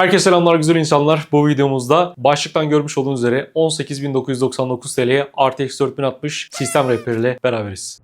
Herkese selamlar güzel insanlar. Bu videomuzda başlıktan görmüş olduğunuz üzere 18.999 TL'ye RTX 4060 sistem rehberiyle beraberiz.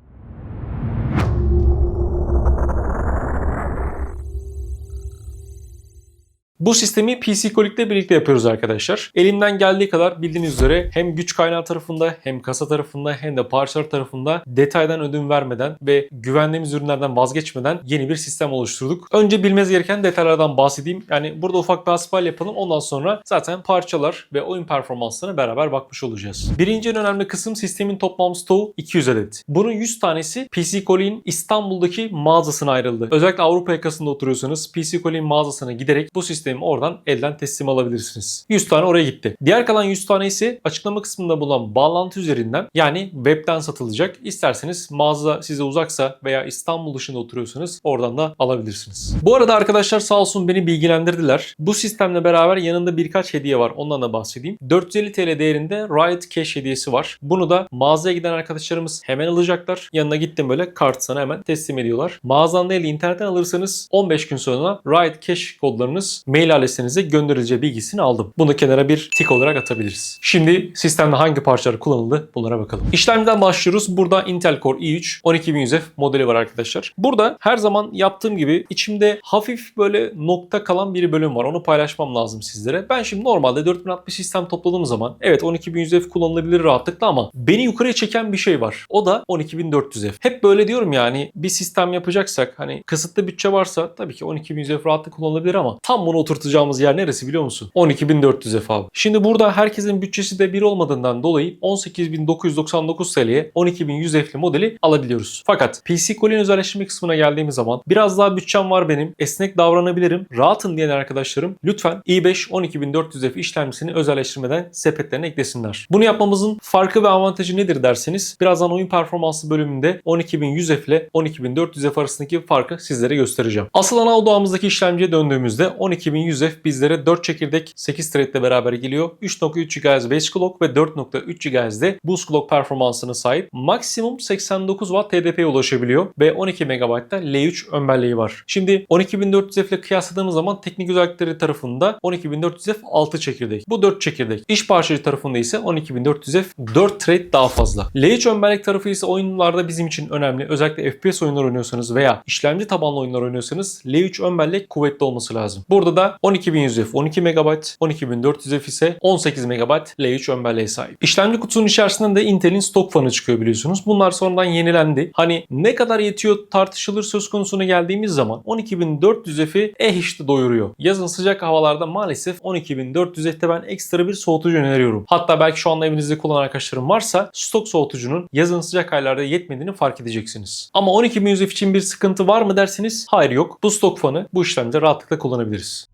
Bu sistemi PC Colic'le birlikte yapıyoruz arkadaşlar. Elimden geldiği kadar bildiğiniz üzere hem güç kaynağı tarafında hem kasa tarafında hem de parçalar tarafında detaydan ödün vermeden ve güvendiğimiz ürünlerden vazgeçmeden yeni bir sistem oluşturduk. Önce bilmeniz gereken detaylardan bahsedeyim. Yani burada ufak bir asfal yapalım. Ondan sonra zaten parçalar ve oyun performanslarına beraber bakmış olacağız. Birinci en önemli kısım sistemin toplam stoğu 200 adet. Bunun 100 tanesi PC Colic'in İstanbul'daki mağazasına ayrıldı. Özellikle Avrupa yakasında oturuyorsanız PC Colic'in mağazasına giderek bu sistemi oradan elden teslim alabilirsiniz. 100 tane oraya gitti. Diğer kalan 100 tane ise açıklama kısmında bulunan bağlantı üzerinden yani webten satılacak. İsterseniz mağaza size uzaksa veya İstanbul dışında oturuyorsanız oradan da alabilirsiniz. Bu arada arkadaşlar sağ olsun beni bilgilendirdiler. Bu sistemle beraber yanında birkaç hediye var. Ondan da bahsedeyim. 450 TL değerinde Riot Cash hediyesi var. Bunu da mağazaya giden arkadaşlarımız hemen alacaklar. Yanına gittim böyle kart sana hemen teslim ediyorlar. Mağazan değil internetten alırsanız 15 gün sonra Riot Cash kodlarınız mail adresinize gönderileceği bilgisini aldım. Bunu kenara bir tik olarak atabiliriz. Şimdi sistemde hangi parçalar kullanıldı bunlara bakalım. İşlemden başlıyoruz. Burada Intel Core i3 12100F modeli var arkadaşlar. Burada her zaman yaptığım gibi içimde hafif böyle nokta kalan bir bölüm var. Onu paylaşmam lazım sizlere. Ben şimdi normalde 4060 sistem topladığım zaman evet 12100F kullanılabilir rahatlıkla ama beni yukarıya çeken bir şey var. O da 12400F. Hep böyle diyorum yani bir sistem yapacaksak hani kısıtlı bütçe varsa tabii ki 12100F rahatlıkla kullanılabilir ama tam bunu oturtacağımız yer neresi biliyor musun? 12.400 F. Şimdi burada herkesin bütçesi de bir olmadığından dolayı 18.999 TL'ye 12.100 F'li modeli alabiliyoruz. Fakat PC Cole'nin özelleştirme kısmına geldiğimiz zaman biraz daha bütçem var benim, esnek davranabilirim, rahatım diyen arkadaşlarım lütfen i5 12400 F işlemcisini özelleştirmeden sepetlerine eklesinler. Bunu yapmamızın farkı ve avantajı nedir derseniz birazdan oyun performansı bölümünde 12100 F ile 12400 F arasındaki farkı sizlere göstereceğim. Asıl ana odağımızdaki işlemciye döndüğümüzde 12.000 2100F bizlere 4 çekirdek 8 thread ile beraber geliyor. 3.3 GHz batch clock ve 4.3 GHz'de boost clock performansına sahip. Maksimum 89 Watt TDP'ye ulaşabiliyor ve 12 MB'da L3 önbelleği var. Şimdi 12400F ile kıyasladığımız zaman teknik özellikleri tarafında 12400F 6 çekirdek. Bu 4 çekirdek. İş parçacı tarafında ise 12400F 4 thread daha fazla. L3 önbellek tarafı ise oyunlarda bizim için önemli. Özellikle FPS oyunlar oynuyorsanız veya işlemci tabanlı oyunlar oynuyorsanız L3 ön bellek kuvvetli olması lazım. Burada da 12100F 12 MB, 12400F ise 18 MB L3 ön belleğe sahip. İşlemci kutusunun içerisinden de Intel'in stok fanı çıkıyor biliyorsunuz. Bunlar sonradan yenilendi. Hani ne kadar yetiyor tartışılır söz konusuna geldiğimiz zaman 12400F'i eh işte doyuruyor. Yazın sıcak havalarda maalesef 12400F'te ben ekstra bir soğutucu öneriyorum. Hatta belki şu anda evinizde kullanan arkadaşlarım varsa stok soğutucunun yazın sıcak aylarda yetmediğini fark edeceksiniz. Ama 12100F için bir sıkıntı var mı derseniz hayır yok. Bu stok fanı bu işlemde rahatlıkla kullanabiliriz.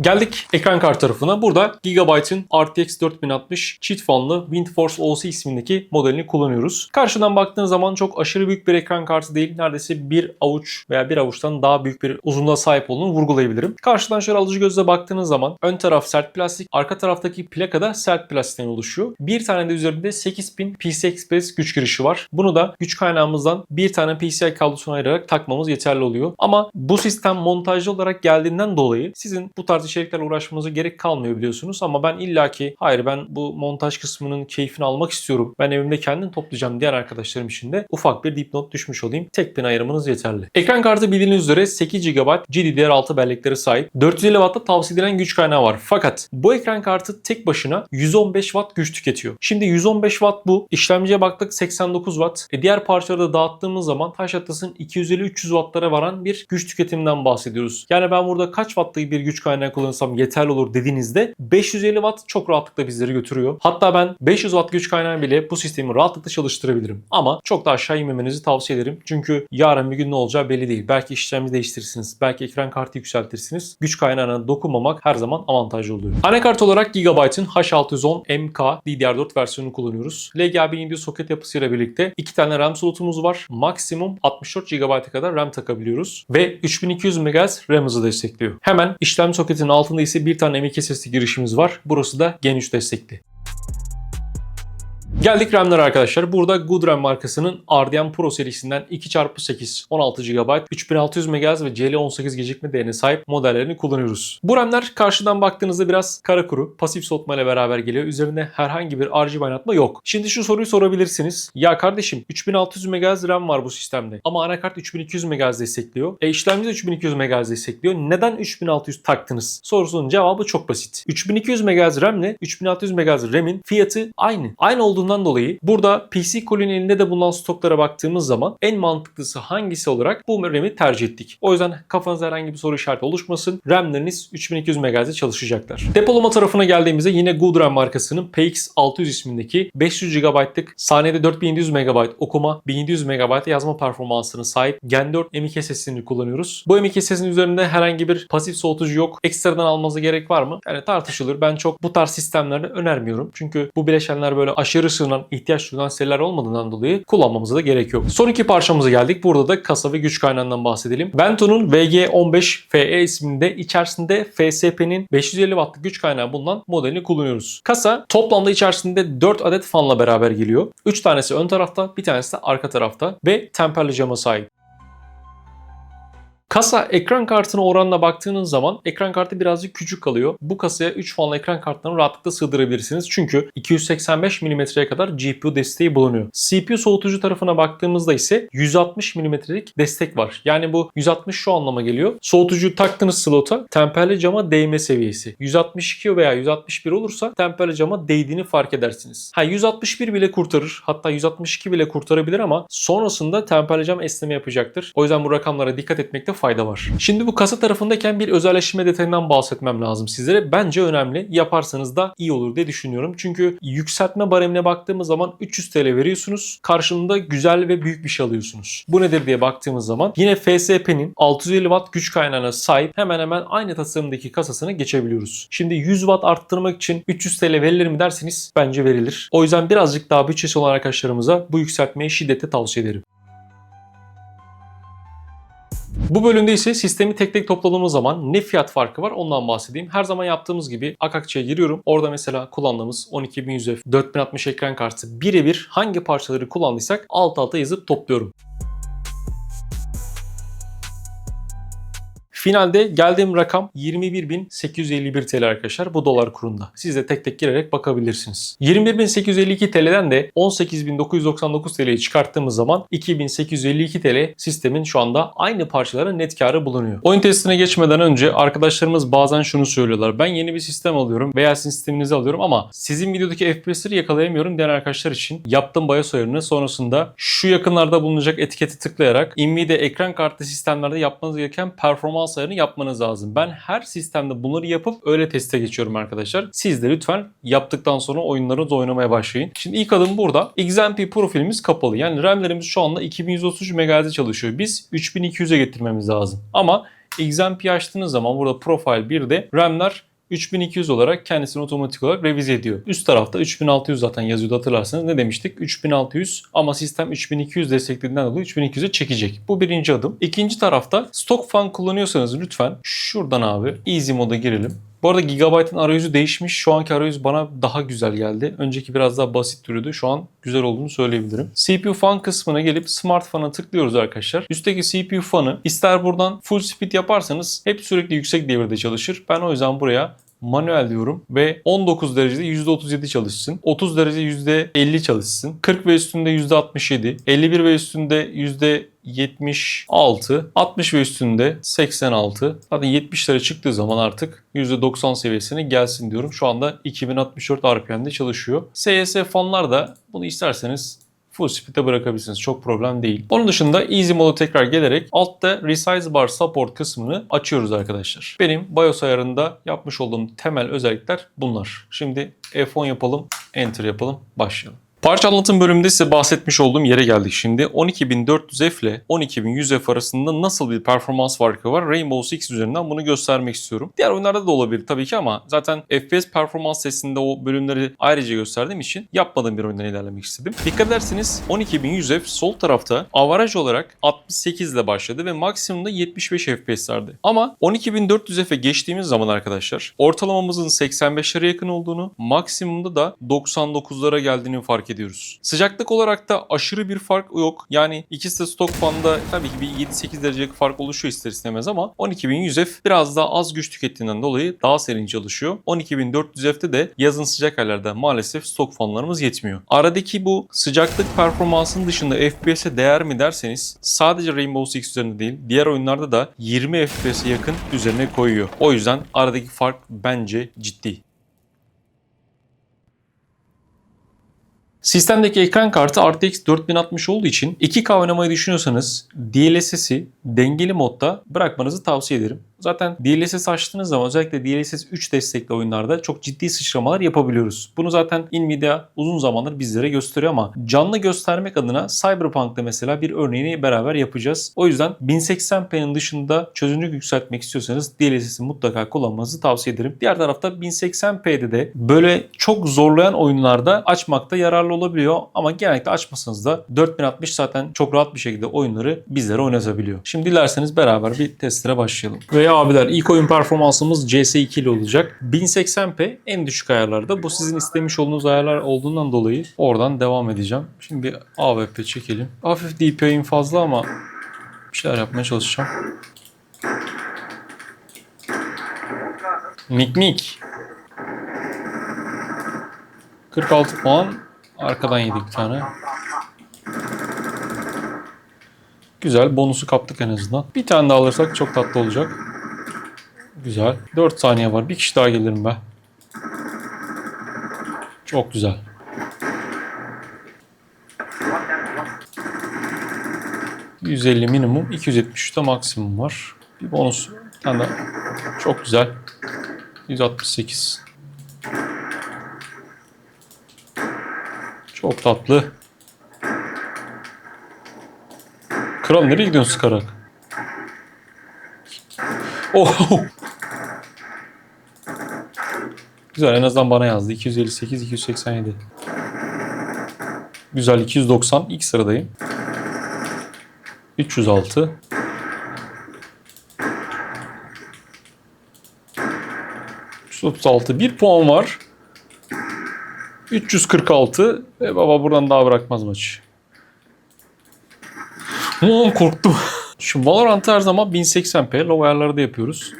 Geldik ekran kart tarafına. Burada Gigabyte'ın RTX 4060 çift fanlı WindForce OC ismindeki modelini kullanıyoruz. Karşıdan baktığın zaman çok aşırı büyük bir ekran kartı değil. Neredeyse bir avuç veya bir avuçtan daha büyük bir uzunluğa sahip olduğunu vurgulayabilirim. Karşıdan şöyle alıcı gözle baktığınız zaman ön taraf sert plastik, arka taraftaki plaka da sert plastikten oluşuyor. Bir tane de üzerinde 8000 PCI Express güç girişi var. Bunu da güç kaynağımızdan bir tane PCI kablosuna ayırarak takmamız yeterli oluyor. Ama bu sistem montajlı olarak geldiğinden dolayı sizin bu tarz içeriklerle uğraşmanıza gerek kalmıyor biliyorsunuz ama ben illaki hayır ben bu montaj kısmının keyfini almak istiyorum. Ben evimde kendim toplayacağım diğer arkadaşlarım için de ufak bir dipnot düşmüş olayım. Tek pin ayırmanız yeterli. Ekran kartı bildiğiniz üzere 8 GB GDDR6 bellekleri sahip. 450 Watt'ta tavsiye edilen güç kaynağı var. Fakat bu ekran kartı tek başına 115 Watt güç tüketiyor. Şimdi 115 Watt bu. İşlemciye baktık 89 Watt. E diğer parçaları da dağıttığımız zaman taş atlasın 250-300 Watt'lara varan bir güç tüketiminden bahsediyoruz. Yani ben burada kaç Watt'lık bir güç kaynağı kullanırsam yeterli olur dediğinizde 550 Watt çok rahatlıkla bizleri götürüyor. Hatta ben 500 Watt güç kaynağı bile bu sistemi rahatlıkla çalıştırabilirim. Ama çok da aşağı inmemenizi tavsiye ederim. Çünkü yarın bir gün ne olacağı belli değil. Belki işlemci değiştirirsiniz. Belki ekran kartı yükseltirsiniz. Güç kaynağına dokunmamak her zaman avantajlı oluyor. Anakart olarak Gigabyte'ın H610 MK DDR4 versiyonunu kullanıyoruz. LGB Indio soket yapısıyla birlikte iki tane RAM slotumuz var. Maksimum 64 GB'a kadar RAM takabiliyoruz. Ve 3200 MHz RAM hızı destekliyor. Hemen işlem soketinin altında ise bir tane M.2 SSD girişimiz var. Burası da Gen 3 destekli. Geldik RAM'lere arkadaşlar. Burada Goodram markasının RDM Pro serisinden 2x8 16 GB 3600 MHz ve CL18 gecikme değerine sahip modellerini kullanıyoruz. Bu RAM'ler karşıdan baktığınızda biraz kara kuru, pasif soğutma ile beraber geliyor. Üzerinde herhangi bir RGB oynatma yok. Şimdi şu soruyu sorabilirsiniz. Ya kardeşim 3600 MHz RAM var bu sistemde ama anakart 3200 MHz destekliyor. E işlemci de 3200 MHz destekliyor. Neden 3600 taktınız? Sorusunun cevabı çok basit. 3200 MHz RAM ile 3600 MHz RAM'in fiyatı aynı. Aynı olduğundan dolayı burada PC Cool'ün elinde de bulunan stoklara baktığımız zaman en mantıklısı hangisi olarak bu RAM'i tercih ettik. O yüzden kafanızda herhangi bir soru işareti oluşmasın. RAM'leriniz 3200 MHz'de çalışacaklar. Depolama tarafına geldiğimizde yine Goodram markasının PX600 ismindeki 500 GB'lık saniyede 4700 MB okuma, 1700 MB yazma performansına sahip Gen 4 M.2 SSD'ni kullanıyoruz. Bu M.2 SSD'nin üzerinde herhangi bir pasif soğutucu yok. Ekstradan almanıza gerek var mı? Yani tartışılır. Ben çok bu tarz sistemlerde önermiyorum. Çünkü bu bileşenler böyle aşırı sığınan, ihtiyaç duyulan seriler olmadığından dolayı kullanmamıza da gerek yok. Son iki parçamıza geldik. Burada da kasa ve güç kaynağından bahsedelim. Vento'nun VG15FE isminde içerisinde FSP'nin 550 wattlık güç kaynağı bulunan modelini kullanıyoruz. Kasa toplamda içerisinde 4 adet fanla beraber geliyor. 3 tanesi ön tarafta, bir tanesi de arka tarafta ve temperli cama sahip. Kasa ekran kartına oranla baktığınız zaman ekran kartı birazcık küçük kalıyor. Bu kasaya 3 fanlı ekran kartlarını rahatlıkla sığdırabilirsiniz. Çünkü 285 mm'ye kadar GPU desteği bulunuyor. CPU soğutucu tarafına baktığımızda ise 160 mm'lik destek var. Yani bu 160 şu anlama geliyor. Soğutucu taktığınız slota temperli cama değme seviyesi. 162 veya 161 olursa temperli cama değdiğini fark edersiniz. Ha 161 bile kurtarır. Hatta 162 bile kurtarabilir ama sonrasında temperli cam esneme yapacaktır. O yüzden bu rakamlara dikkat etmekte fayda var. Şimdi bu kasa tarafındayken bir özelleştirme detayından bahsetmem lazım sizlere. Bence önemli. Yaparsanız da iyi olur diye düşünüyorum. Çünkü yükseltme baremine baktığımız zaman 300 TL veriyorsunuz. Karşılığında güzel ve büyük bir şey alıyorsunuz. Bu nedir diye baktığımız zaman yine FSP'nin 650 Watt güç kaynağına sahip hemen hemen aynı tasarımdaki kasasını geçebiliyoruz. Şimdi 100 Watt arttırmak için 300 TL verilir mi derseniz bence verilir. O yüzden birazcık daha bütçesi olan arkadaşlarımıza bu yükseltmeyi şiddetle tavsiye ederim. Bu bölümde ise sistemi tek tek topladığımız zaman ne fiyat farkı var ondan bahsedeyim. Her zaman yaptığımız gibi Akakçı'ya giriyorum. Orada mesela kullandığımız 12100F 4060 ekran kartı birebir hangi parçaları kullandıysak alt alta yazıp topluyorum. Finalde geldiğim rakam 21.851 TL arkadaşlar bu dolar kurunda. Siz de tek tek girerek bakabilirsiniz. 21.852 TL'den de 18.999 TL'yi çıkarttığımız zaman 2.852 TL sistemin şu anda aynı parçalara net karı bulunuyor. Oyun testine geçmeden önce arkadaşlarımız bazen şunu söylüyorlar. Ben yeni bir sistem alıyorum veya sisteminizi alıyorum ama sizin videodaki FPS'leri yakalayamıyorum diyen arkadaşlar için yaptığım BIOS ayarını sonrasında şu yakınlarda bulunacak etiketi tıklayarak Nvidia ekran kartı sistemlerde yapmanız gereken performans ayarını yapmanız lazım. Ben her sistemde bunları yapıp öyle teste geçiyorum arkadaşlar. Siz de lütfen yaptıktan sonra oyunlarınızı oynamaya başlayın. Şimdi ilk adım burada. XMP profilimiz kapalı. Yani RAM'lerimiz şu anda 2133 MHz'de çalışıyor. Biz 3200'e getirmemiz lazım. Ama XMP açtığınız zaman burada Profile 1'de RAM'ler 3200 olarak kendisini otomatik olarak revize ediyor. Üst tarafta 3600 zaten yazıyordu hatırlarsanız. Ne demiştik? 3600 ama sistem 3200 desteklediğinden dolayı 3200'e çekecek. Bu birinci adım. İkinci tarafta stock fan kullanıyorsanız lütfen şuradan abi easy moda girelim. Bu arada Gigabyte'ın arayüzü değişmiş. Şu anki arayüz bana daha güzel geldi. Önceki biraz daha basit duruyordu. Şu an güzel olduğunu söyleyebilirim. CPU fan kısmına gelip Smart Fan'a tıklıyoruz arkadaşlar. Üstteki CPU fanı ister buradan full speed yaparsanız hep sürekli yüksek devirde çalışır. Ben o yüzden buraya manuel diyorum ve 19 derecede %37 çalışsın. 30 derece %50 çalışsın. 40 ve üstünde %67. 51 ve üstünde %76. 60 ve üstünde 86. Zaten 70'lere çıktığı zaman artık %90 seviyesine gelsin diyorum. Şu anda 2064 RPM'de çalışıyor. CS fanlar da bunu isterseniz full speed'e bırakabilirsiniz. Çok problem değil. Onun dışında easy moda tekrar gelerek altta resize bar support kısmını açıyoruz arkadaşlar. Benim BIOS ayarında yapmış olduğum temel özellikler bunlar. Şimdi F10 yapalım, enter yapalım, başlayalım. Parça anlatım bölümünde size bahsetmiş olduğum yere geldik şimdi. 12400F ile 12100F arasında nasıl bir performans farkı var? Rainbow Six üzerinden bunu göstermek istiyorum. Diğer oyunlarda da olabilir tabii ki ama zaten FPS performans testinde o bölümleri ayrıca gösterdiğim için yapmadığım bir oyundan ilerlemek istedim. Dikkat ederseniz 12100F sol tarafta avaraj olarak 68 ile başladı ve maksimumda 75 FPS'lerdi. Ama 12400F'e geçtiğimiz zaman arkadaşlar ortalamamızın 85'lere yakın olduğunu, maksimumda da 99'lara geldiğini fark ediyoruz. Sıcaklık olarak da aşırı bir fark yok. Yani ikisi de stok fanda tabii ki bir 7-8 derecelik fark oluşuyor ister istemez ama 12100F biraz daha az güç tükettiğinden dolayı daha serin çalışıyor. 12400F'te de yazın sıcak aylarda maalesef stok fanlarımız yetmiyor. Aradaki bu sıcaklık performansının dışında FPS'e değer mi derseniz sadece Rainbow Six üzerinde değil diğer oyunlarda da 20 FPS'e yakın üzerine koyuyor. O yüzden aradaki fark bence ciddi. Sistemdeki ekran kartı RTX 4060 olduğu için 2K oynamayı düşünüyorsanız DLSS'i dengeli modda bırakmanızı tavsiye ederim. Zaten DLSS açtığınız zaman özellikle DLSS 3 destekli oyunlarda çok ciddi sıçramalar yapabiliyoruz. Bunu zaten Nvidia uzun zamandır bizlere gösteriyor ama canlı göstermek adına Cyberpunk'ta mesela bir örneğini beraber yapacağız. O yüzden 1080p'nin dışında çözünürlük yükseltmek istiyorsanız DLSS'i mutlaka kullanmanızı tavsiye ederim. Diğer tarafta 1080p'de de böyle çok zorlayan oyunlarda açmakta yararlı olabiliyor ama genellikle açmasanız da 4060 zaten çok rahat bir şekilde oyunları bizlere oynatabiliyor. Şimdi dilerseniz beraber bir testlere başlayalım. Ve abiler ilk oyun performansımız CS2 ile olacak. 1080p en düşük ayarlarda. Bu sizin istemiş olduğunuz ayarlar olduğundan dolayı oradan devam edeceğim. Şimdi bir AWP çekelim. Hafif DPI'm fazla ama bir şeyler yapmaya çalışacağım. Mik mik. 46 puan. Arkadan yedik bir tane. Güzel. Bonusu kaptık en azından. Bir tane daha alırsak çok tatlı olacak. Güzel. 4 saniye var. Bir kişi daha gelirim be. Çok güzel. ...150 minimum, 273 de maksimum var. Bir bonus, bir tane daha. Çok güzel. 168. Çok tatlı. Kral nereye gidiyorsun sıkarak? Oh! Güzel en azından bana yazdı. 258, 287. Güzel 290. ilk sıradayım. 306. ...336. Bir puan var. 346. Ve baba buradan daha bırakmaz maçı. Ulan korktum. Şu Valorant'ı her zaman 1080p low ayarlarda yapıyoruz.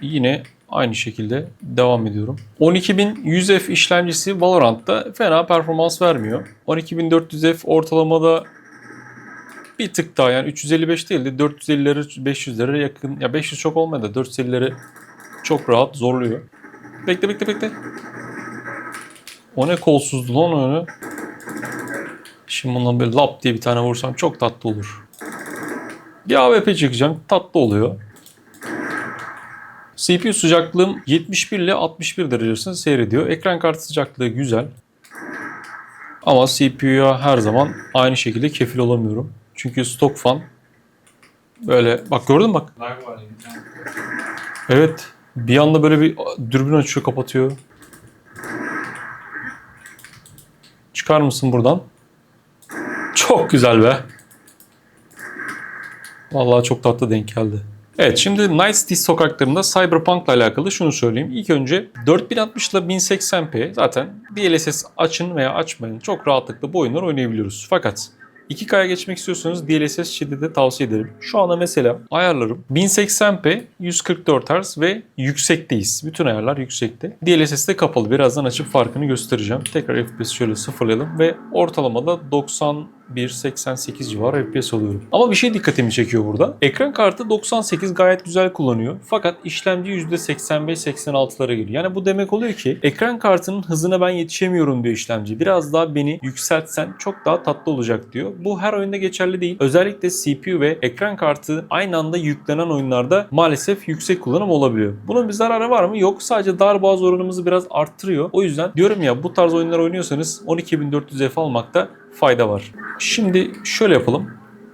Yine aynı şekilde devam ediyorum. 12100F işlemcisi Valorant'ta fena performans vermiyor. 12400F ortalamada bir tık daha yani 355 değil de 450'lere 500'lere yakın. Ya 500 çok olmadı da 450'leri çok rahat zorluyor. Bekle bekle bekle. O ne kolsuzdu lan öyle. Şimdi bundan böyle lap diye bir tane vursam çok tatlı olur. Bir AWP çekeceğim. Tatlı oluyor. CPU sıcaklığım 71 ile 61 derecesinde seyrediyor. Ekran kartı sıcaklığı güzel. Ama CPU'ya her zaman aynı şekilde kefil olamıyorum. Çünkü stok fan böyle bak gördün mü bak. Evet. Bir anda böyle bir dürbün açıyor kapatıyor. Çıkar mısın buradan? Çok güzel be. Vallahi çok tatlı denk geldi. Evet şimdi Night City sokaklarında Cyberpunk ile alakalı şunu söyleyeyim. İlk önce 4060 ile 1080p zaten DLSS açın veya açmayın çok rahatlıkla bu oyunları oynayabiliyoruz. Fakat 2K'ya geçmek istiyorsanız DLSS şiddete tavsiye ederim. Şu anda mesela ayarlarım 1080p, 144 Hz ve yüksekteyiz. Bütün ayarlar yüksekte. DLSS de kapalı. Birazdan açıp farkını göstereceğim. Tekrar FPS şöyle sıfırlayalım ve ortalamada 91-88 civarı FPS alıyorum. Ama bir şey dikkatimi çekiyor burada. Ekran kartı 98 gayet güzel kullanıyor. Fakat işlemci %85-86'lara geliyor. Yani bu demek oluyor ki ekran kartının hızına ben yetişemiyorum diyor işlemci. Biraz daha beni yükseltsen çok daha tatlı olacak diyor. Bu her oyunda geçerli değil. Özellikle CPU ve ekran kartı aynı anda yüklenen oyunlarda maalesef yüksek kullanım olabiliyor. Bunun bir zararı var mı? Yok. Sadece darboğaz oranımızı biraz arttırıyor. O yüzden diyorum ya bu tarz oyunlar oynuyorsanız 12400F almakta fayda var. Şimdi şöyle yapalım.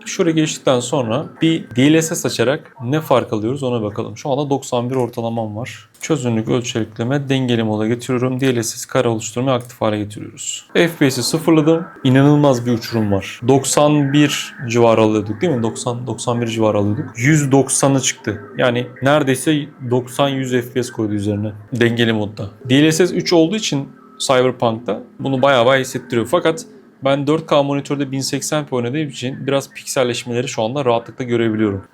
Şuraya geçtikten sonra bir DLSS açarak ne fark alıyoruz ona bakalım. Şu anda 91 ortalamam var. Çözünürlük ölçerikleme dengeli moda getiriyorum. DLSS kare oluşturmayı aktif hale getiriyoruz. FPS'i sıfırladım. İnanılmaz bir uçurum var. 91 civarı alıyorduk değil mi? 90 91 civarı alıyorduk. 190'a çıktı. Yani neredeyse 90-100 FPS koydu üzerine. Dengeli modda. DLSS 3 olduğu için Cyberpunk'ta. Bunu bayağı bayağı hissettiriyor. Fakat ben 4K monitörde 1080p oynadığım için biraz pikselleşmeleri şu anda rahatlıkla görebiliyorum.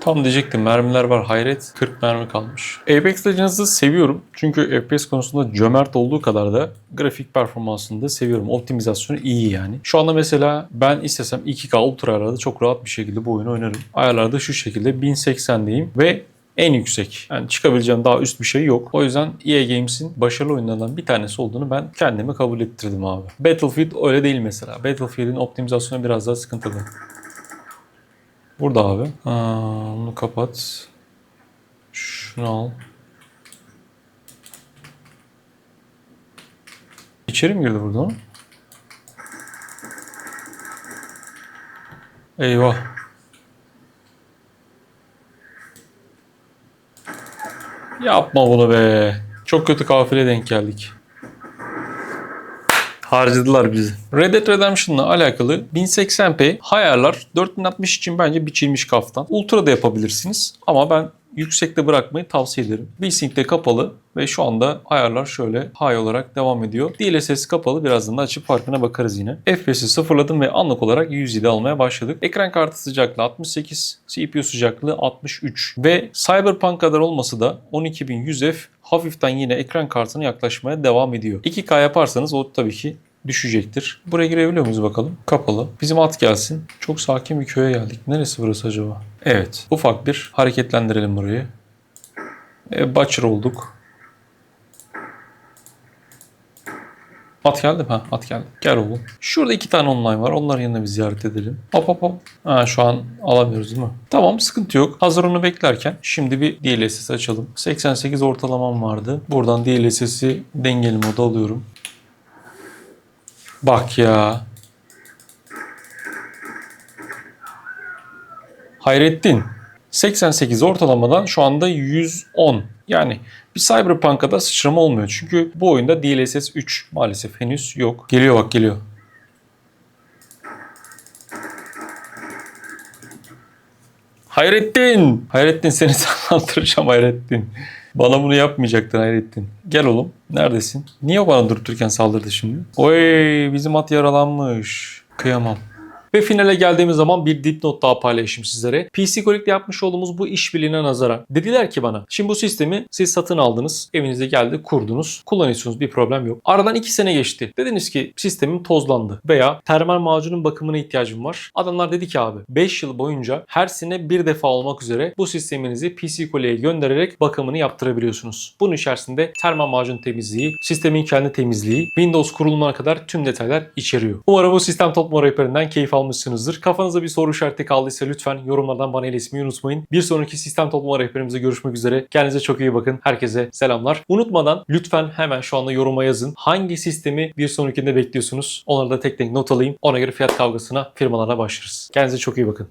Tam diyecektim mermiler var hayret 40 mermi kalmış. Apex Legends'ı seviyorum çünkü FPS konusunda cömert olduğu kadar da grafik performansını da seviyorum. Optimizasyonu iyi yani. Şu anda mesela ben istesem 2K ultra ayarlarda çok rahat bir şekilde bu oyunu oynarım. Ayarlarda şu şekilde 1080'deyim ve en yüksek. Yani çıkabileceğim daha üst bir şey yok. O yüzden EA Games'in başarılı oyunlarından bir tanesi olduğunu ben kendime kabul ettirdim abi. Battlefield öyle değil mesela. Battlefield'in optimizasyonu biraz daha sıkıntılı. Burada abi. Aa, bunu kapat. Şunu al. İçeri mi girdi burada? Eyvah. Yapma bunu be. Çok kötü kafile denk geldik. Harcadılar bizi. Red Dead Redemption'la alakalı 1080p ayarlar 4060 için bence biçilmiş kaftan. Ultra da yapabilirsiniz ama ben yüksekte bırakmayı tavsiye ederim. VSync de kapalı ve şu anda ayarlar şöyle high olarak devam ediyor. DLSS kapalı birazdan da açıp farkına bakarız yine. FPS'i sıfırladım ve anlık olarak 107 almaya başladık. Ekran kartı sıcaklığı 68, CPU sıcaklığı 63 ve Cyberpunk kadar olması da 12100F hafiften yine ekran kartına yaklaşmaya devam ediyor. 2K yaparsanız o tabii ki düşecektir. Buraya girebiliyor muyuz bakalım? Kapalı. Bizim at gelsin. Çok sakin bir köye geldik. Neresi burası acaba? Evet. Ufak bir hareketlendirelim burayı. E, Butcher olduk. At geldi? Ha, at geldi. Gel oğlum. Şurada iki tane online var. Onların yanına bir ziyaret edelim. Hop hop hop. Ha, şu an alamıyoruz değil mi? Tamam sıkıntı yok. Hazır onu beklerken şimdi bir DLSS açalım. 88 ortalamam vardı. Buradan DLSS'i dengeli moda alıyorum. Bak ya. Hayrettin. 88 ortalamadan şu anda 110. Yani bir Cyberpunk'a da sıçrama olmuyor. Çünkü bu oyunda DLSS 3 maalesef henüz yok. Geliyor bak geliyor. Hayrettin! Hayrettin seni sallandıracağım Hayrettin. Bana bunu yapmayacaktın Hayrettin. Gel oğlum. Neredesin? Niye bana durup dururken saldırdı şimdi? Oy bizim at yaralanmış. Kıyamam. Ve finale geldiğimiz zaman bir dipnot daha paylaşayım sizlere. PC Collect'te yapmış olduğumuz bu işbirliğine nazaran dediler ki bana şimdi bu sistemi siz satın aldınız, evinize geldi, kurdunuz, kullanıyorsunuz bir problem yok. Aradan 2 sene geçti. Dediniz ki sistemim tozlandı veya termal macunun bakımına ihtiyacım var. Adamlar dedi ki abi 5 yıl boyunca her sene bir defa olmak üzere bu sisteminizi PC Collect'e göndererek bakımını yaptırabiliyorsunuz. Bunun içerisinde termal macun temizliği, sistemin kendi temizliği, Windows kurulumuna kadar tüm detaylar içeriyor. Umarım bu sistem toplama rehberinden keyif almışsınızdır. Kafanızda bir soru işareti kaldıysa lütfen yorumlardan bana iletmeyi unutmayın. Bir sonraki sistem toplama rehberimizde görüşmek üzere. Kendinize çok iyi bakın. Herkese selamlar. Unutmadan lütfen hemen şu anda yoruma yazın. Hangi sistemi bir sonrakinde bekliyorsunuz? Onları da tek tek not alayım. Ona göre fiyat kavgasına firmalara başlarız. Kendinize çok iyi bakın.